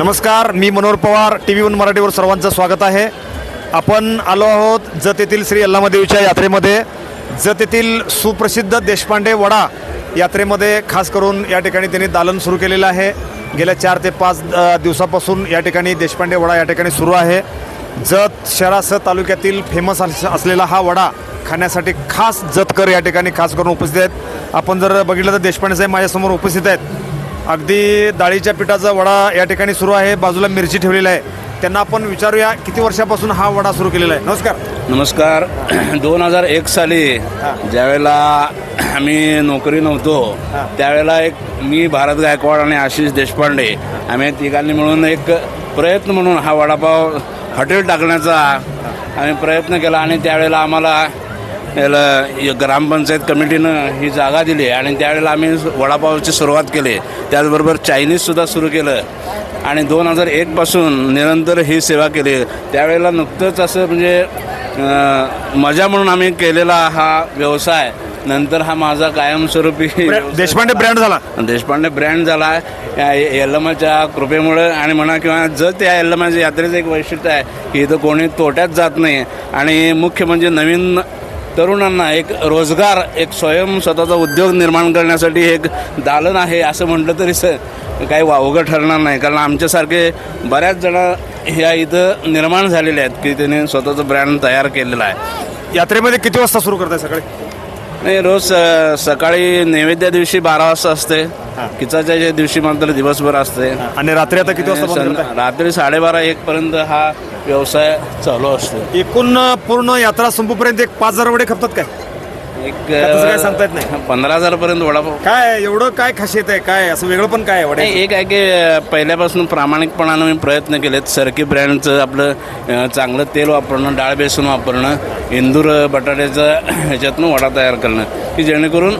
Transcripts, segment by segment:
नमस्कार मी Manohar Pawar T V one मराठीवर सर्वांचं स्वागत आहे. आपण आलो आहोत जत येथील श्री अल्लामदेवीच्या यात्रेमध्ये. जत येथील सुप्रसिद्ध देशपांडे वडा यात्रेमध्ये खास करून या ठिकाणी त्यांनी दालन सुरू केलेलं आहे. गेल्या चार ते पाच दिवसापासून या ठिकाणी देशपांडे वडा या ठिकाणी सुरू आहे. जत शहरासह तालुक्यातील फेमस असलेला हा वडा खाण्यासाठी खास जतकर या ठिकाणी खास करून उपस्थित आहेत. आपण जर बघितलं तर देशपांडे साहेब माझ्यासमोर उपस्थित आहेत. अगदी डाळीच्या पिठाचा वडा या ठिकाणी सुरू आहे. बाजूला मिरची ठेवलेली आहे. त्यांना आपण विचारूया किती वर्षापासून हा वडा सुरू केलेला आहे? नमस्कार. नमस्कार. दोन हजार एक साली ज्यावेळेला आम्ही नोकरी नव्हतो त्यावेळेला एक मी भारत गायकवाड आणि आशिष देशपांडे आम्ही तिघांनी मिळून एक प्रयत्न म्हणून हा वडापाव हॉटेल टाकण्याचा आम्ही प्रयत्न केला आणि त्यावेळेला आम्हाला याला ग्रामपंचायत कमिटीनं ही जागा दिली आणि त्यावेळेला आम्ही वडापावची सुरुवात केली. त्याचबरोबर चायनीजसुद्धा सुरू केलं. आणि दोन हजार एकपासून निरंतर ही सेवा केली. त्यावेळेला नुकतंच असं म्हणजे मजा म्हणून आम्ही केलेला हा व्यवसाय. नंतर हा माझा कायमस्वरूपी देशपांडे ब्रँड झाला. देशपांडे ब्रँड झाला. या यल्लमाच्या कृपेमुळं आणि म्हणा किंवा जर त्या यल्लमाच्या यात्रेचं एक वैशिष्ट्य आहे की इथं कोणी तोट्यात जात नाही. आणि मुख्य म्हणजे नवीन तरुणांना एक रोजगार एक स्वयं स्वतःचा उद्योग निर्माण करण्यासाठी एक दालन आहे असं म्हटलं तरी स काही वावगं ठरणार नाही. कारण आमच्यासारखे बऱ्याच जण ह्या इथं निर्माण झालेले आहेत की त्यांनी स्वतःचं ब्रँड तयार केलेला आहे. यात्रेमध्ये किती वाजता सुरू करताय सकाळी? नाही रोज अ, सकाळी नैवेद्या दिवशी बारा वाजता असते. किचाच्या ज्या दिवशी मात्र दिवसभर असते. आणि रात्री आता किती वाजता बंद सं- करताय? रात्री साडेबारा एक पर्यंत हा व्यवसाय चालू असतो. एकूण पूर्ण यात्रा संपूपर्यंत एक पाच हजार वडे खपतात काय? एक तसं काय सांगता येत नाही. पंधरा हजार पर्यंत वडापाव. काय एवढं काय खासियत आहे? काय असं वेगळं पण काय आहे वडे एक आहे की पहिल्यापासून प्रामाणिकपणानं मी प्रयत्न केलेत. सरकी ब्रँडचं आपलं अ, चांगलं तेल वापरणं डाळ बेसन वापरणं इंदूर बटाट्याचं ह्याच्यातनं वडा तयार करणं. की जेणेकरून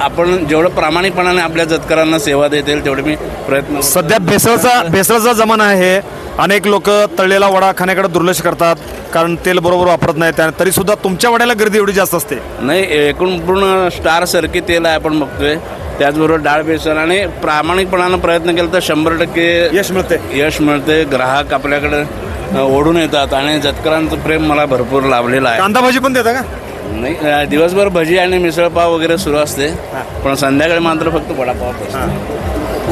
आपण जेवढं प्रामाणिकपणाने आपल्या जतकरांना सेवा देता येईल तेवढे मी प्रयत्न सध्या भेसळचा भेसळचा जमाना आहे. अनेक लोक तळलेला वडा खाण्याकडे दुर्लक्ष करतात कारण तेल बरोबर वापरत नाही त्या तरी सुद्धा तुमच्या वड्याला गर्दी एवढी जास्त असते. नाही एकूण पूर्ण स्टार सरकी तेल आहे आपण बघतोय. त्याचबरोबर डाळ बेसन आणि प्रामाणिकपणानं प्रयत्न केला तर शंभर टक्के यश मिळते यश मिळते ग्राहक आपल्याकडे ओढून येतात आणि जतकरांचं प्रेम मला भरपूर लाभलेलं आहे. कांदा भाजी पण देता का? नाही दिवसभर भजी आणि मिसळपाव वगैरे सुरू असते. पण संध्याकाळी मात्र फक्त वडापाव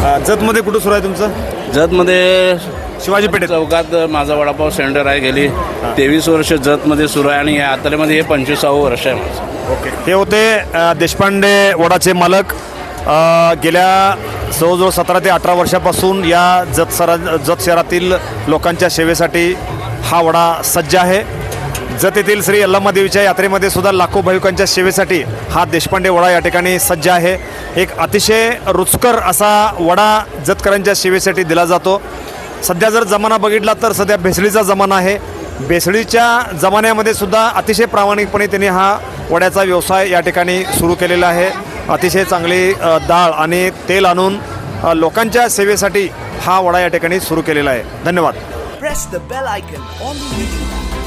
जतमध्ये कुठं सुरू आहे तुमचं? जतमध्ये शिवाजी पेठेत. चौकात माझा वडापाव सेंटर आहे गेली. तेवीस वर्ष जतमध्ये सुरू आहे आणि या यात्रेमध्ये हे पंचवीसावं वर्ष आहे माझं. ओके. हे होते अ, देशपांडे वडाचे मालक. अ, गेल्या जवळजवळ सतरा ते अठरा वर्षापासून या जत सरा जत शहरातील लोकांच्या सेवेसाठी हा वडा सज्ज आहे. जत येथील श्री अल्लामादेवीच्या यात्रेमध्ये सुद्धा लाखो भाविकांच्या सेवेसाठी हा देशपांडे वडा या ठिकाणी सज्ज आहे. एक अतिशय रुचकर असा वडा जतकरांच्या सेवेसाठी दिला जातो. सध्या जर जमाना बघितला तर सध्या भेसळीचा जमाना आहे. भेसळीच्या जमान्यामध्ये सुद्धा अतिशय प्रामाणिकपणे त्यांनी हा वड्याचा व्यवसाय या ठिकाणी सुरू केलेला आहे. अतिशय चांगली डाळ आणि तेल आणून लोकांच्या सेवेसाठी हा वडा या ठिकाणी सुरू केलेला आहे. धन्यवाद.